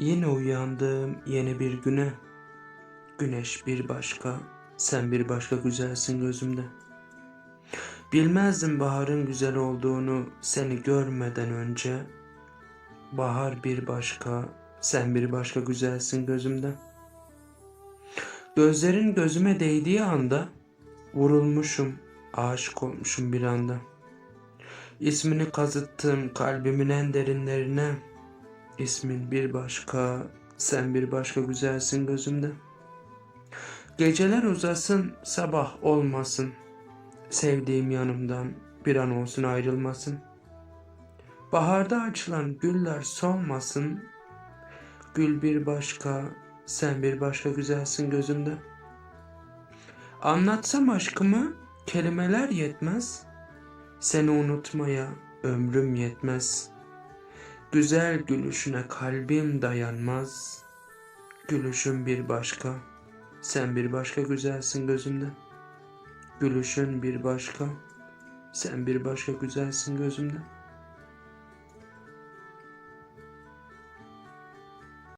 Yine uyandım yeni bir güne. Güneş bir başka, sen bir başka güzelsin gözümde. Bilmezdim baharın güzel olduğunu seni görmeden önce. Bahar bir başka, sen bir başka güzelsin gözümde. Gözlerin gözüme değdiği anda vurulmuşum, aşık olmuşum bir anda. İsmini kazıttım kalbimin en derinlerine. İsmin bir başka, sen bir başka güzelsin gözümde. Geceler uzasın, sabah olmasın. Sevdiğim yanımdan bir an olsun ayrılmasın. Baharda açılan güller solmasın. Gül bir başka, sen bir başka güzelsin gözümde. Anlatsam aşkımı kelimeler yetmez. Seni unutmaya ömrüm yetmez. Güzel gülüşüne kalbim dayanmaz. Gülüşün bir başka, sen bir başka güzelsin gözümde. Gülüşün bir başka, sen bir başka güzelsin gözümde.